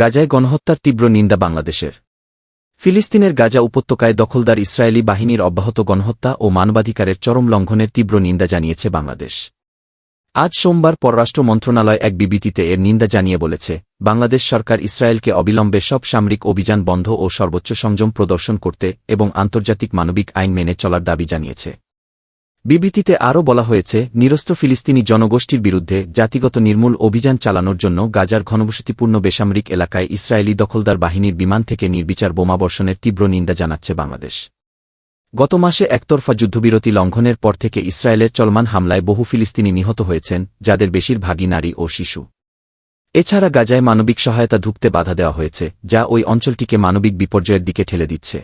গাজায় গণহত্যার তীব্র নিন্দা বাংলাদেশের। ফিলিস্তিনের গাজা উপত্যকায় দখলদার ইসরায়েলি বাহিনীর অব্যাহত গণহত্যা ও মানবাধিকারের চরম লঙ্ঘনের তীব্র নিন্দা জানিয়েছে বাংলাদেশ। আজ সোমবার পররাষ্ট্র মন্ত্রণালয় এক বিবৃতিতে এর নিন্দা জানিয়ে বলেছে, বাংলাদেশ সরকার ইসরায়েলকে অবিলম্বে সব সামরিক অভিযান বন্ধ ও সর্বোচ্চ সংযম প্রদর্শন করতে এবং আন্তর্জাতিক মানবিক আইন মেনে চলার দাবি জানিয়েছে। বিবৃতিতে আরও বলা হয়েছে নিরস্ত্র ফিলিস্তিনি জনগোষ্ঠীর বিরুদ্ধে জাতিগত নির্মূল অভিযান চালানোর জন্য গাজার ঘনবসতিপূর্ণ বেসামরিক এলাকায় ইসরায়েলি দখলদার বাহিনীর বিমান থেকে নির্বিচার বোমাবর্ষণের তীব্র নিন্দা জানাচ্ছে বাংলাদেশ। গত মাসে একতরফা যুদ্ধবিরতি লঙ্ঘনের পর থেকে ইসরায়েলের চলমান হামলায় বহু ফিলিস্তিনি নিহত হয়েছেন, যাদের বেশিরভাগই নারী ও শিশু। এছাড়া গাজায় মানবিক সহায়তা ঢুকতে বাধা দেওয়া হয়েছে, যা ওই অঞ্চলটিকে মানবিক বিপর্যয়ের দিকে ঠেলে দিচ্ছে।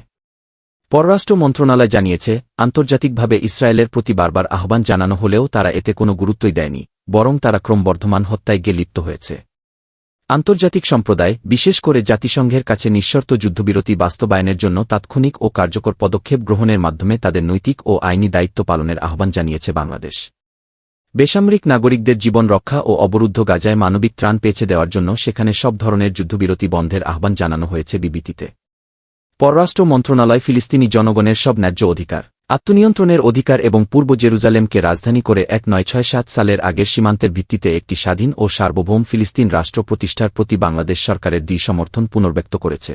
পররাষ্ট্র মন্ত্রণালয় জানিয়েছে, আন্তর্জাতিকভাবে ইসরায়েলের প্রতি বারবার আহ্বান জানানো হলেও তারা এতে কোনো গুরুত্বই দেয়নি, বরং তারা ক্রমবর্ধমান হত্যায় গিয়ে লিপ্ত হয়েছে। আন্তর্জাতিক সম্প্রদায়, বিশেষ করে জাতিসংঘের কাছে নিঃশর্ত যুদ্ধবিরতি বাস্তবায়নের জন্য তাৎক্ষণিক ও কার্যকর পদক্ষেপ গ্রহণের মাধ্যমে তাদের নৈতিক ও আইনি দায়িত্ব পালনের আহ্বান জানিয়েছে বাংলাদেশ। বেসামরিক নাগরিকদের জীবন রক্ষা ও অবরুদ্ধ গাজায় মানবিক ত্রাণ পেছে দেওয়ার জন্য সেখানে সব ধরনের যুদ্ধবিরতি বন্ধের আহ্বান জানানো হয়েছে বিবৃতিতে পররাষ্ট্র মন্ত্রণালয় ফিলিস্তিনি জনগণের সব ন্যায্য অধিকার, আত্মনিয়ন্ত্রণের অধিকার এবং পূর্ব জেরুজালেমকে রাজধানী করে এক নয় ছয় সাত সালের আগের সীমান্তের ভিত্তিতে একটি স্বাধীন ও সার্বভৌম ফিলিস্তিন রাষ্ট্র প্রতিষ্ঠার প্রতি বাংলাদেশ সরকারের দ্বি সমর্থন পুনর্ব্যক্ত করেছে।